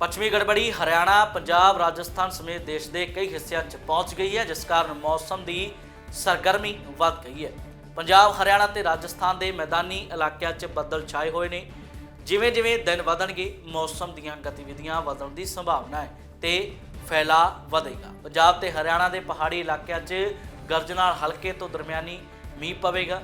ਪੱਛਮੀ ਗੜਬੜੀ ਹਰਿਆਣਾ, ਪੰਜਾਬ, ਰਾਜਸਥਾਨ ਸਮੇਤ ਦੇਸ਼ ਦੇ ਕਈ ਹਿੱਸਿਆਂ 'ਚ ਪਹੁੰਚ ਗਈ ਹੈ, ਜਿਸ ਕਾਰਨ ਮੌਸਮ ਦੀ ਸਰਗਰਮੀ ਵੱਧ ਗਈ ਹੈ। ਪੰਜਾਬ, ਹਰਿਆਣਾ ਤੇ ਰਾਜਸਥਾਨ ਦੇ ਮੈਦਾਨੀ ਇਲਾਕਿਆਂ 'ਚ ਬੱਦਲ ਛਾਏ ਹੋਏ ਨੇ। ਜਿਵੇਂ ਜਿਵੇਂ ਦਿਨ ਵਧਣਗੇ, ਮੌਸਮ ਦੀਆਂ ਗਤੀਵਿਧੀਆਂ ਵਧਣ ਦੀ ਸੰਭਾਵਨਾ ਹੈ ਤੇ ਫੈਲਾ ਵਧੇਗਾ। ਪੰਜਾਬ ਤੇ ਹਰਿਆਣਾ ਦੇ ਪਹਾੜੀ ਇਲਾਕਿਆਂ 'ਚ ਗਰਜ ਨਾਲ ਹਲਕੇ ਤੋਂ ਦਰਮਿਆਨੀ ਮੀਂਹ ਪਵੇਗਾ।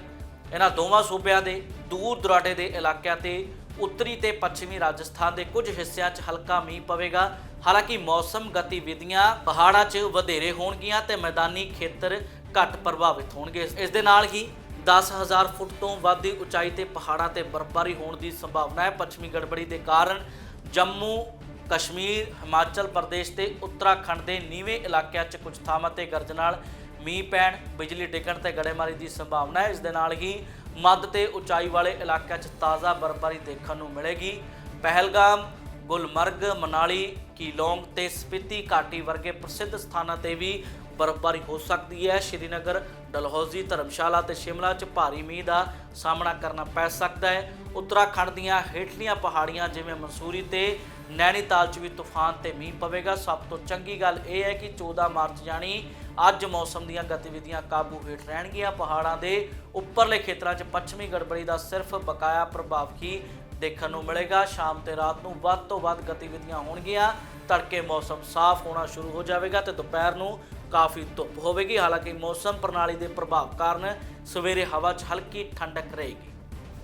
ਇਹਨਾਂ ਦੋਵਾਂ ਸੂਬਿਆਂ ਦੇ ਦੂਰ ਦੁਰਾਡੇ ਦੇ ਇਲਾਕਿਆਂ ਤੇ ਉੱਤਰੀ ਤੇ ਪੱਛਮੀ ਰਾਜਸਥਾਨ ਦੇ ਕੁਝ ਹਿੱਸਿਆਂ 'ਚ ਹਲਕਾ ਮੀਂਹ ਪਵੇਗਾ। ਹਾਲਾਂਕਿ ਮੌਸਮ ਗਤੀਵਿਧੀਆਂ ਪਹਾੜਾਂ 'ਚ ਵਧੇਰੇ ਹੋਣਗੀਆਂ ਤੇ ਮੈਦਾਨੀ ਖੇਤਰ ਘੱਟ ਪ੍ਰਭਾਵਿਤ ਹੋਣਗੇ। ਇਸ ਦੇ ਨਾਲ ਹੀ 10000 ਫੁੱਟ ਤੋਂ ਵੱਧ ਦੀ ਉਚਾਈ ਤੇ ਪਹਾੜਾਂ ਤੇ ਬਰਫ਼ਬਾਰੀ ਹੋਣ ਦੀ ਸੰਭਾਵਨਾ ਹੈ। ਪੱਛਮੀ ਗੜਬੜੀ ਦੇ ਕਾਰਨ ਜੰਮੂ, ਕਸ਼ਮੀਰ, ਹਿਮਾਚਲ ਪ੍ਰਦੇਸ਼ ਤੇ ਉੱਤਰਾਖੰਡ ਦੇ ਨੀਵੇਂ ਇਲਾਕਿਆਂ 'ਚ ਕੁਝ ਥਾਵਾਂ ਤੇ ਗਰਜ ਨਾਲ ਮੀਂਹ ਪੈਣ, ਬਿਜਲੀ ਡਿੱਗਣ ਤੇ ਗੜੇਮਾਰੀ ਦੀ ਸੰਭਾਵਨਾ ਹੈ। ਇਸ ਦੇ ਨਾਲ ਹੀ ਮੱਧ ਤੇ ਉਚਾਈ ਵਾਲੇ ਇਲਾਕਿਆਂ 'ਚ ਤਾਜ਼ਾ ਬਰਫ਼ਬਾਰੀ ਦੇਖਣ ਨੂੰ ਮਿਲੇਗੀ। ਪਹਿਲਗਾਮ, ਗੁਲਮਰਗ, ਮਨਾਲੀ, ਕੀਲੋਂਗ ਤੇ ਸਪੀਤੀ ਘਾਟੀ ਵਰਗੇ ਪ੍ਰਸਿੱਧ ਸਥਾਨਾਂ ਤੇ ਵੀ ਬਰਫ਼ਬਾਰੀ ਹੋ ਸਕਦੀ ਹੈ। ਸ਼੍ਰੀਨਗਰ, ਡਲਹੌਜ਼ੀ, ਧਰਮਸ਼ਾਲਾ ਤੇ ਸ਼ਿਮਲਾ 'ਚ ਭਾਰੀ ਮੀਂਹ ਦਾ ਸਾਹਮਣਾ ਕਰਨਾ ਪੈ ਸਕਦਾ ਹੈ। ਉੱਤਰਾਖੰਡ ਦੀਆਂ ਹੇਠਲੀਆਂ ਪਹਾੜੀਆਂ ਜਿਵੇਂ ਮਨਸੂਰੀ ਤੇ ਨੈਨੀਤਾਲ 'ਚ ਵੀ ਤੂਫਾਨ ਤੇ ਮੀਂਹ ਪਵੇਗਾ। ਸਭ ਤੋਂ ਚੰਗੀ ਗੱਲ ਇਹ ਹੈ ਕਿ 14 ਮਾਰਚ ਜਾਣੀ ਅੱਜ ਮੌਸਮ ਦੀਆਂ ਗਤੀਵਿਧੀਆਂ ਕਾਬੂ ਹੇਠ ਰਹਿਣਗੀਆਂ। ਪਹਾੜਾਂ ਦੇ ਉੱਪਰਲੇ ਖੇਤਰਾਂ 'ਚ ਪੱਛਮੀ ਗੜਬੜੀ ਦਾ ਸਿਰਫ ਬਕਾਇਆ ਪ੍ਰਭਾਵ ਹੀ ਦੇਖਣ ਨੂੰ ਮਿਲੇਗਾ। ਸ਼ਾਮ ਤੇ ਰਾਤ ਨੂੰ ਵੱਧ ਤੋਂ ਵੱਧ ਗਤੀਵਿਧੀਆਂ ਹੋਣਗੀਆਂ। ਤੜਕੇ ਮੌਸਮ ਸਾਫ਼ ਹੋਣਾ ਸ਼ੁਰੂ ਹੋ ਜਾਵੇਗਾ ਤੇ ਦੁਪਹਿਰ ਨੂੰ ਕਾਫੀ ਧੁੱਪ ਹੋਵੇਗੀ। ਹਾਲਾਂਕਿ ਮੌਸਮ ਪ੍ਰਣਾਲੀ ਦੇ ਪ੍ਰਭਾਵ ਕਾਰਨ ਸਵੇਰੇ ਹਵਾ 'ਚ ਹਲਕੀ ਠੰਡਕ ਰਹੇਗੀ।